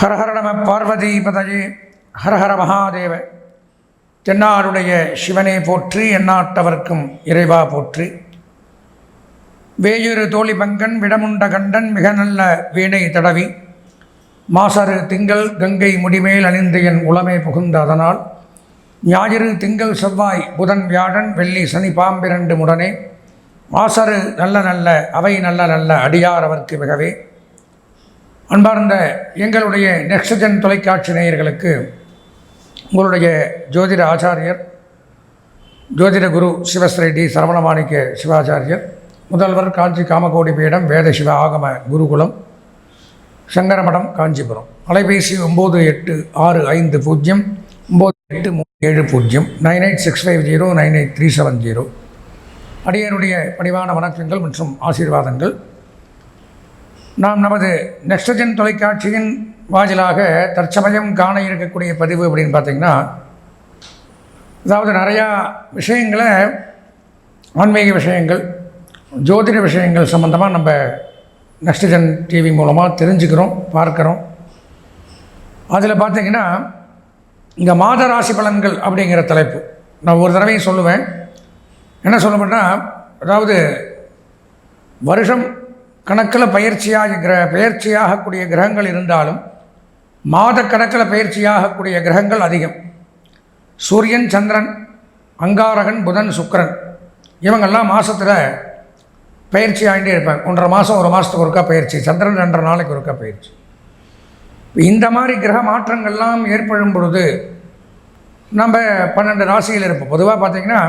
ஹரஹர நம பார்வதிபதயே. ஹரஹர மகாதேவ. தென்னாருடைய சிவனை போற்றி எண்ணாட்டவர்க்கும் இறைவா போற்றி. வேயுறு தோழி பங்கன் விடமுண்ட கண்டன் மிக நல்ல வீணை தடவி. மாசரு திங்கள் கங்கை முடிமேல் அணிந்து என் உளமே புகுந்த அதனால். ஞாயிறு திங்கள் செவ்வாய் புதன் வியாழன் வெள்ளி சனி பாம்பிரண்டு முடனே. மாசரு நல்ல நல்ல அவை நல்ல நல்ல அடியார் அவர்க்கு மிகவே. அன்பார்ந்த எங்களுடைய நெக்ஸ்டஜன் தொலைக்காட்சி நேயர்களுக்கு உங்களுடைய ஜோதிட ஆச்சாரியர் ஜோதிட குரு சிவஸ்ரீ டி சரவணமாணிக்க சிவாச்சாரியர் முதல்வர் காஞ்சி காமகோடி பீடம் வேத சிவ ஆகம குருகுலம் சங்கரமடம் காஞ்சிபுரம். அலைபேசி ஒம்பது எட்டு ஆறு ஐந்து பூஜ்ஜியம் ஒம்பது எட்டு மூணு ஏழு பூஜ்ஜியம் nine eight six five zero nine eight three seven zero. அடியனுடைய பணிவான வணக்கங்கள் மற்றும் ஆசீர்வாதங்கள். நாம் நமது நெக்ஸ்டஜன் தொலைக்காட்சியின் வாயிலாக தற்சமயம் காண இருக்கக்கூடிய பதிவு அப்படின்னு பார்த்திங்கன்னா அதாவது நிறையா விஷயங்களை ஆன்மீக விஷயங்கள் ஜோதிட விஷயங்கள் சம்மந்தமாக நம்ம நெக்ஸ்டஜன் டிவி மூலமாக தெரிஞ்சுக்கிறோம் பார்க்குறோம். அதில் பார்த்திங்கன்னா இங்கே மாத ராசி பலன்கள் அப்படிங்கிற தலைப்பு. நான் ஒரு தடவையும் சொல்லுவேன். என்ன சொல்லுவேன்னா அதாவது வருஷம் கணக்கில் பயிற்சியாக கிர பயிற்சியாகக்கூடிய கிரகங்கள் இருந்தாலும் மாத கணக்கில் பயிற்சியாகக்கூடிய கிரகங்கள் அதிகம். சூரியன் சந்திரன் அங்காரகன் புதன் சுக்கிரன் இவங்கெல்லாம் மாதத்தில் பயிற்சி ஆகிட்டே இருப்பாங்க. ஒன்றரை மாதம் ஒரு மாதத்துக்கு ஒருக்கா பயிற்சி சந்திரன் ரெண்டரை நாளைக்கு ஒருக்கா பயிற்சி. இந்த மாதிரி கிரக மாற்றங்கள்லாம் ஏற்படும் பொழுது நம்ம பன்னெண்டு ராசியில் இருப்போம். பொதுவாக பார்த்திங்கன்னா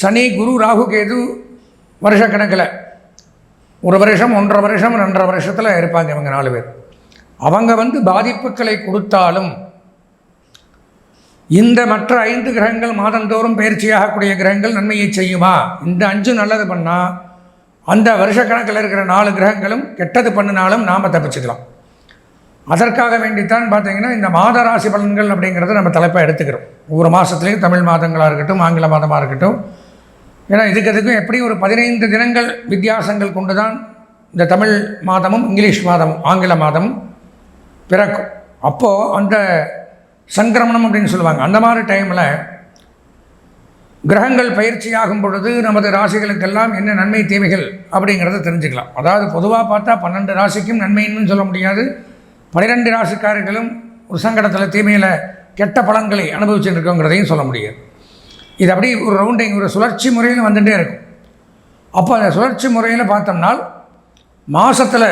சனி குரு ராகு கேது வருஷக்கணக்கில் ஒரு வருஷம் ஒன்றரை வருஷம் ரெண்டரை வருஷத்தில் இருப்பாங்க இவங்க நாலு பேர். அவங்க வந்து பாதிப்புகளை கொடுத்தாலும் இந்த மற்ற ஐந்து கிரகங்கள் மாதந்தோறும் பயிற்சியாகக்கூடிய கிரகங்கள் நன்மையை செய்யுமா? இந்த அஞ்சு நல்லது பண்ணால் அந்த வருஷக்கணக்கில் இருக்கிற நாலு கிரகங்களும் கெட்டது பண்ணினாலும் நாம் தப்பிச்சுக்கலாம். அதற்காக வேண்டித்தான் பார்த்தீங்கன்னா இந்த மாத ராசி பலன்கள் அப்படிங்கிறத நம்ம தலைப்பாக எடுத்துக்கிறோம். ஒவ்வொரு மாதத்துலேயும் தமிழ் மாதங்களாக இருக்கட்டும் ஆங்கில மாதமாக இருக்கட்டும் ஏன்னா இதுக்கு அதுக்கும் எப்படி ஒரு பதினைந்து தினங்கள் வித்தியாசங்கள் கொண்டு தான் இந்த தமிழ் மாதமும் இங்கிலீஷ் மாதமும் ஆங்கில மாதமும் பிறக்கும். அப்போது அந்த சங்கிரமணம் அப்படின்னு சொல்லுவாங்க. அந்த மாதிரி டைமில் கிரகங்கள் பயிற்சியாகும் பொழுது நமது ராசிகளுக்கெல்லாம் என்ன நன்மை தீமைகள் அப்படிங்கிறத தெரிஞ்சுக்கலாம். அதாவது பொதுவாக பார்த்தா பன்னெண்டு ராசிக்கும் நன்மைன்னு சொல்ல முடியாது. பனிரெண்டு ராசிக்காரர்களும் ஒரு சங்கடத்தில் தீமையில் கெட்ட பலன்களை அனுபவிச்சுட்டு இருக்கோங்கிறதையும் சொல்ல முடியாது. இது அப்படி ஒரு ரவுண்டிங் ஒரு சுழற்சி முறையில் வந்துகிட்டே இருக்கும். அப்போ அந்த சுழற்சி முறையில் பார்த்தோம்னால் மாதத்தில்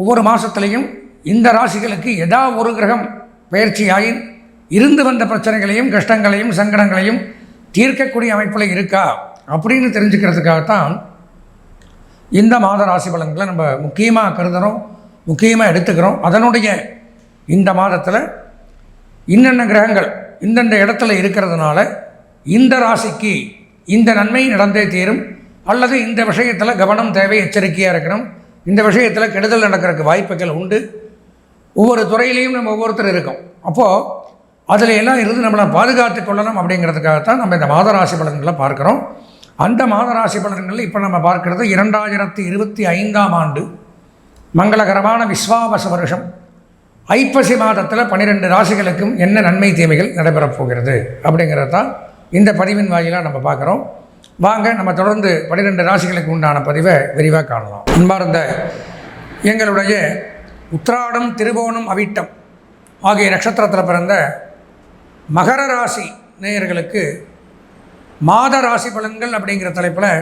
ஒவ்வொரு மாதத்துலேயும் இந்த ராசிகளுக்கு எதா ஒரு கிரகம் பயிற்சியாகி இருந்து வந்த பிரச்சனைகளையும் கஷ்டங்களையும் சங்கடங்களையும் தீர்க்கக்கூடிய அமைப்பில் இருக்கா அப்படின்னு தெரிஞ்சுக்கிறதுக்காகத்தான் இந்த மாத ராசி பலன்களை நம்ம முக்கியமாக கருதுகிறோம் முக்கியமாக எடுத்துக்கிறோம். அதனுடைய இந்த மாதத்தில் இன்னென்ன கிரகங்கள் இந்தந்த இடத்துல இருக்கிறதுனால இந்த ராசிக்கு இந்த நன்மை நடந்தே தீரும். அல்லது இந்த விஷயத்தில் கவனம் தேவை எச்சரிக்கையாக இருக்கணும். இந்த விஷயத்தில் கெடுதல் நடக்கிறதுக்கு வாய்ப்புகள் உண்டு. ஒவ்வொரு துறையிலையும் நம்ம ஒவ்வொருத்தர் இருக்கோம். அப்போது அதில் எல்லாம் இருந்து நம்மளை பாதுகாத்து கொள்ளணும் அப்படிங்கிறதுக்காகத்தான் நம்ம இந்த மாதராசி பலன்களை பார்க்குறோம். அந்த மாதராசி பலன்களில் இப்போ நம்ம பார்க்குறது இரண்டாயிரத்தி இருபத்தி ஐந்தாம் ஆண்டு மங்களகரமான விஸ்வாவச வருஷம். ஐப்பசி மாதத்தில் பன்னிரெண்டு ராசிகளுக்கும் என்ன நன்மை தீமைகள் நடைபெறப் போகிறது அப்படிங்கிறது தான் இந்த பதிவின் வாயிலாக நம்ம பார்க்குறோம். வாங்க நம்ம தொடர்ந்து பனிரெண்டு ராசிகளுக்கு உண்டான பதிவை விரிவாக காணலாம். அன்பார்ந்த எங்களுடைய உத்ராடம் திருவோணம் அவிட்டம் ஆகிய நட்சத்திரத்தில் பிறந்த மகர ராசி நேயர்களுக்கு மாத ராசி பலன்கள் அப்படிங்கிற தலைப்பில்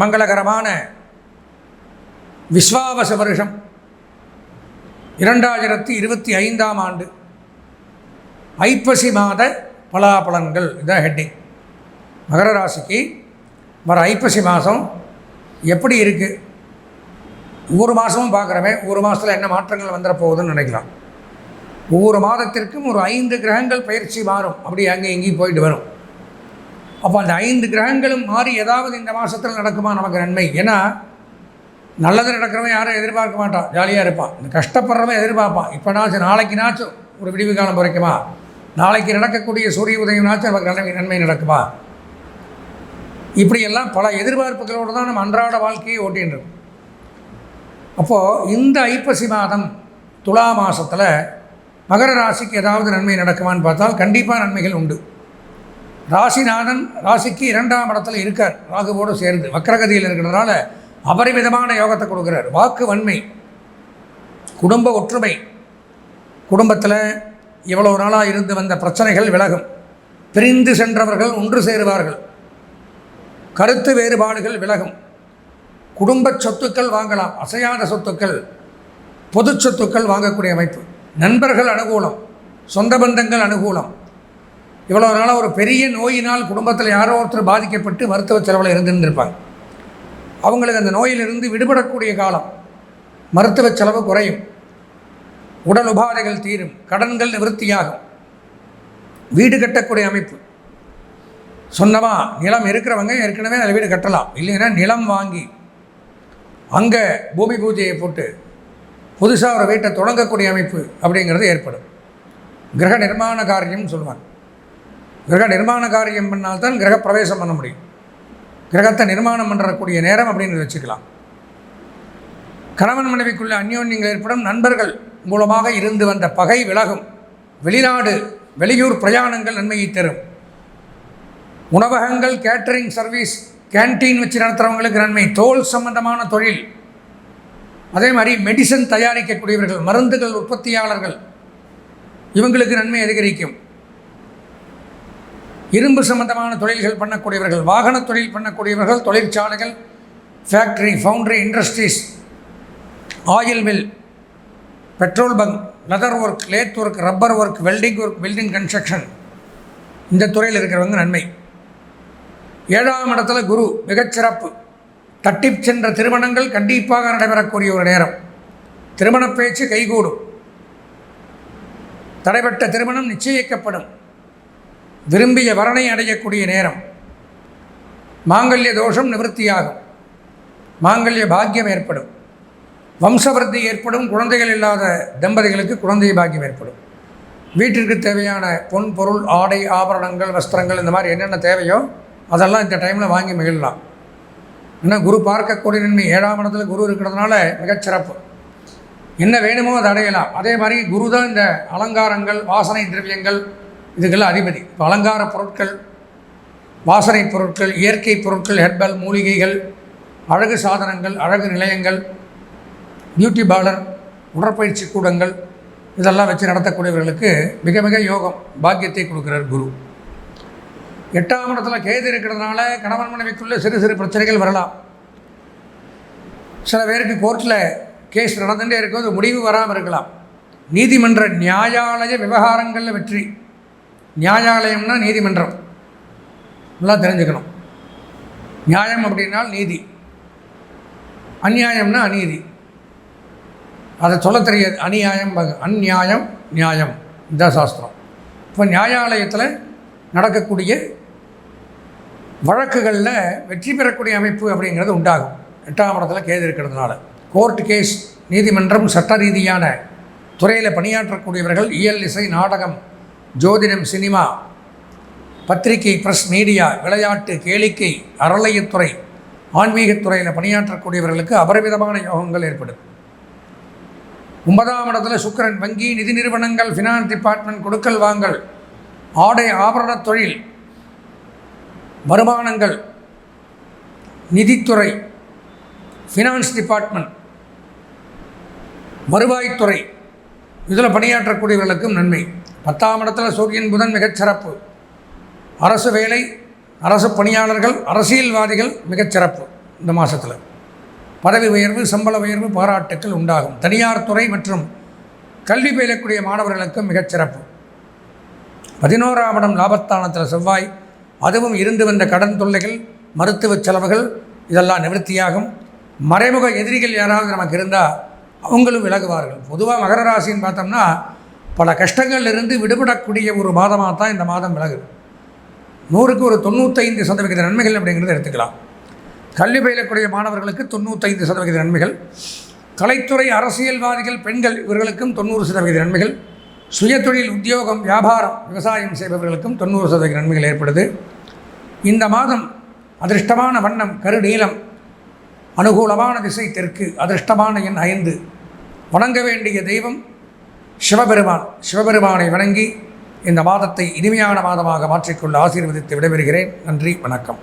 மங்களகரமான விஸ்வாவச வருஷம். இரண்டாயிரத்தி இருபத்தி ஐந்தாம் ஆண்டு ஐப்பசி மாத பலாபலன்கள் இதான் ஹெட்டிங் மகர ராசிக்கு வர ஐப்பசி மாதம் எப்படி இருக்குது ஒவ்வொரு மாதமும் பார்க்குறமே ஒரு மாதத்தில் என்ன மாற்றங்கள் வந்துட போகுதுன்னு நினைக்கலாம். ஒவ்வொரு மாதத்திற்கும் ஒரு ஐந்து கிரகங்கள் பயிற்சி மாறும். அப்படி அங்கே எங்கேயும் போயிட்டு வரும். அப்போ அந்த ஐந்து கிரகங்களும் மாறி ஏதாவது இந்த மாதத்தில் நடக்குமா நமக்கு நன்மை? ஏன்னா நல்லது நடக்கிறவன் யாரும் எதிர்பார்க்க மாட்டான். ஜாலியாக இருப்பான். இந்த கஷ்டப்படுறவன் எதிர்பார்ப்பான். இப்போனாச்சும் நாளைக்குனாச்சும் ஒரு விடிவு காலம் குறைக்குமா? நாளைக்கு நடக்கக்கூடிய சூரிய உதயம்னாச்சும் நமக்கு நன்மை நன்மை நடக்குமா? இப்படியெல்லாம் பல எதிர்பார்ப்புகளோடு தான் நம்ம அன்றாட வாழ்க்கையை ஓட்டின்றோம் அப்போது இந்த ஐப்பசி மாதம் துலா மாதத்தில் மகர ராசிக்கு ஏதாவது நன்மை நடக்குமான்னு பார்த்தால் கண்டிப்பாக நன்மைகள் உண்டு. ராசிநாதன் ராசிக்கு இரண்டாம் இடத்துல இருக்கார் ராகுவோடு சேர்ந்து. வக்கரகதியில் இருக்கிறதுனால அபரிமிதமான யோகத்தை கொடுக்குறார். வாக்கு வன்மை குடும்ப ஒற்றுமை குடும்பத்தில் இவ்வளவு நாளாக இருந்து வந்த பிரச்சனைகள் விலகும். பிரிந்து சென்றவர்கள் ஒன்று சேருவார்கள். கருத்து வேறுபாடுகள் விலகும். குடும்ப சொத்துக்கள் வாங்கலாம். அசையாத சொத்துக்கள் பொது சொத்துக்கள் வாங்கக்கூடிய அமைப்பு. நண்பர்கள் அனுகூலம் சொந்த பந்தங்கள் அனுகூலம். இவ்வளோ நாளாக ஒரு பெரிய நோயினால் குடும்பத்தில் யாரோ ஒருத்தர் பாதிக்கப்பட்டு மருத்துவ செலவில் இருந்துருப்பாங்க அவங்களுக்கு அந்த நோயிலிருந்து விடுபடக்கூடிய காலம் மருத்துவ செலவு குறையும். உடல் உபாதைகள் தீரும் கடன்கள் நிவர்த்தியாகும். வீடு கட்டக்கூடிய அமைப்பு. சொன்னமா நிலம் இருக்கிறவங்க ஏற்கனவே நல்ல வீடு கட்டலாம். இல்லைன்னா நிலம் வாங்கி அங்கே பூமி பூஜையை போட்டு புதுசாக ஒரு வீட்டை தொடங்கக்கூடிய அமைப்பு அப்படிங்கிறது ஏற்படும். கிரக நிர்மாண காரியம்னு சொல்லுவாங்க கிரக நிர்மாண காரியம் பண்ணால்தான் கிரக பிரவேசம் பண்ண முடியும். கிரகத்தை நிர்மாணம் பண்ணுறக்கூடிய நேரம் அப்படின்னு வச்சுக்கலாம். கணவன் மனைவிக்குள்ள அந்யோன்யங்கள் ஏற்படும். நண்பர்கள் மூலமாக இருந்து வந்த பகை விலகும். வெளிநாடு வெளியூர் பிரயாணங்கள் நன்மையை தரும். உணவகங்கள் கேட்டரிங் சர்வீஸ் கேன்டீன் வச்சு நடத்துகிறவங்களுக்கு நன்மை. தோல் சம்பந்தமான தொழில். அதே மாதிரி மெடிசன் தயாரிக்கக்கூடியவர்கள் மருந்துகள் உற்பத்தியாளர்கள் இவங்களுக்கு நன்மை அதிகரிக்கும். இரும்பு சம்பந்தமான தொழில்கள் பண்ணக்கூடியவர்கள் வாகன தொழில் பண்ணக்கூடியவர்கள் தொழிற்சாலைகள் factory foundry industries oil mill petrol bunk leather work lathe work rubber work welding work building construction இந்த துறையில் இருக்கிறவங்க நன்மை. ஏழாம் இடத்துல குரு மிகச்சிறப்பு தட்டி சென்ற திருமணங்கள் கண்டிப்பாக நடைபெறக்கூடிய ஒரு நேரம். திருமண பேச்சு கைகூடும். தடைப்பட்ட திருமணம் நிச்சயிக்கப்படும். விரும்பிய வரனை அடையக்கூடிய நேரம். மாங்கல்ய தோஷம் நிவர்த்தியாகும். மாங்கல்ய பாக்கியம் ஏற்படும். வம்சவர்த்தி ஏற்படும் குழந்தைகள் இல்லாத தம்பதிகளுக்கு குழந்தை பாக்கியம் ஏற்படும். வீட்டிற்கு தேவையான பொன் பொருள் ஆடை ஆபரணங்கள் வஸ்திரங்கள் இந்த மாதிரி என்னென்ன தேவையோ அதெல்லாம் இந்த டைமில் வாங்கி மகிழலாம். ஏன்னா குரு பார்க்கக்கூடிய நன்மை. ஏழாம் இடத்துல குரு இருக்கிறதுனால மிகச்சிறப்பு என்ன வேணுமோ அதை அடையலாம். அதே மாதிரி குரு தான் இந்த அலங்காரங்கள் வாசனை திரவியங்கள் இதுக்கெல்லாம் அதிபதி. இப்போ அலங்கார பொருட்கள் வாசனை பொருட்கள் இயற்கை பொருட்கள் ஹெர்பல் மூலிகைகள் அழகு சாதனங்கள் அழகு நிலையங்கள் பியூட்டி பார்லர் உடற்பயிற்சி கூடங்கள் இதெல்லாம் வச்சு நடத்தக்கூடியவர்களுக்கு மிக மிக யோகம் பாக்கியத்தை கொடுக்குறார் குரு. எட்டாம் இடத்துல கேது இருக்கிறதுனால கணவன் மனைவிக்குள்ளே சிறு சிறு பிரச்சனைகள் வரலாம். சில பேருக்கு கோர்ட்டில் கேஸ் நடந்துகிட்டே இருக்கும் அது முடிவு வராமல் இருக்கலாம். நீதிமன்ற நியாயாலய விவகாரங்களில் வெற்றி. நியாயாலயம்னா நீதிமன்றம். நல்லா தெரிஞ்சுக்கணும். நியாயம் அப்படின்னால் நீதி. அந்நியாயம்னா அநீதி. அதை சொல்ல தெரியாது. அநியாயம் அந்நியாயம் நியாயம். இதுதான் சாஸ்திரம். இப்போ நியாயாலயத்தில் நடக்கக்கூடிய வழக்குகளில் வெற்றி பெறக்கூடிய அமைப்பு அப்படிங்கிறது உண்டாகும். எட்டாம் இடத்துல கேது இருக்கிறதுனால. கோர்ட் கேஸ் நீதிமன்றம் சட்ட ரீதியான துறையில் பணியாற்றக்கூடியவர்கள் இயல் இசை நாடகம் ஜோதிடம் சினிமா பத்திரிகை ப்ரெஸ் மீடியா விளையாட்டு கேளிக்கை அறளையத்துறை ஆன்மீகத்துறையில் பணியாற்றக்கூடியவர்களுக்கு அபரிமிதமான யோகங்கள் ஏற்படும். ஒன்பதாம் இடத்துல சுக்கரன் வங்கி நிதி நிறுவனங்கள் ஃபினான்ஸ் டிபார்ட்மெண்ட் கொடுக்கல் வாங்கல் ஆடை ஆபரண தொழில் வருமானங்கள் நிதித்துறை ஃபினான்ஸ் டிபார்ட்மெண்ட் வருவாய்த்துறை இதில் பணியாற்றக்கூடியவர்களுக்கும் நன்மை. பத்தாம் இடத்துல சூரியன் புதன் மிகச்சிறப்பு அரசு வேலை அரசு பணியாளர்கள் அரசியல்வாதிகள் மிகச்சிறப்பு இந்த மாதத்தில் பதவி உயர்வு சம்பள உயர்வு பாராட்டுக்கள் உண்டாகும். தனியார் துறை மற்றும் கல்வி பயிலக்கூடிய மாணவர்களுக்கும் மிகச்சிறப்பு பதினோராம் இடம் லாபஸ்தானத்தில் செவ்வாய். அதுவும் இருந்து வந்த கடன் தொல்லைகள் மருத்துவ செலவுகள் இதெல்லாம் நிவர்த்தியாகும். மறைமுக எதிரிகள் யாராவது நமக்கு இருந்தால் அவங்களும் விலகுவார்கள். பொதுவாக மகர ராசின்னு பார்த்தோம்னா பல கஷ்டங்கள்லேருந்து விடுபடக்கூடிய ஒரு மாதமாக தான் இந்த மாதம் விலகுது. நூறுக்கு ஒரு தொண்ணூற்றைந்து சதவிகித நன்மைகள் அப்படிங்கிறத எடுத்துக்கலாம். கல்வி பயிலக்கூடிய மாணவர்களுக்கு தொண்ணூத்தைந்து சதவிகித நன்மைகள். கலைத்துறை அரசியல்வாதிகள் பெண்கள் இவர்களுக்கும் தொண்ணூறு சதவிகித நன்மைகள். சுயதொழில் உத்தியோகம் வியாபாரம் விவசாயம் செய்பவர்களுக்கும் தொண்ணூறு சதவிகித நன்மைகள் ஏற்படுது. இந்த மாதம் அதிர்ஷ்டமான வண்ணம் கருநீலம் அனுகூலமான திசை தெற்கு அதிர்ஷ்டமான எண் ஐந்து. வணங்க வேண்டிய தெய்வம் சிவபெருமான். சிவபெருமானை வணங்கி இந்த மாதத்தை இனிமையான மாதமாக மாற்றிக்கொள்ள ஆசீர்வதித்து விடைபெறுகிறேன். நன்றி வணக்கம்.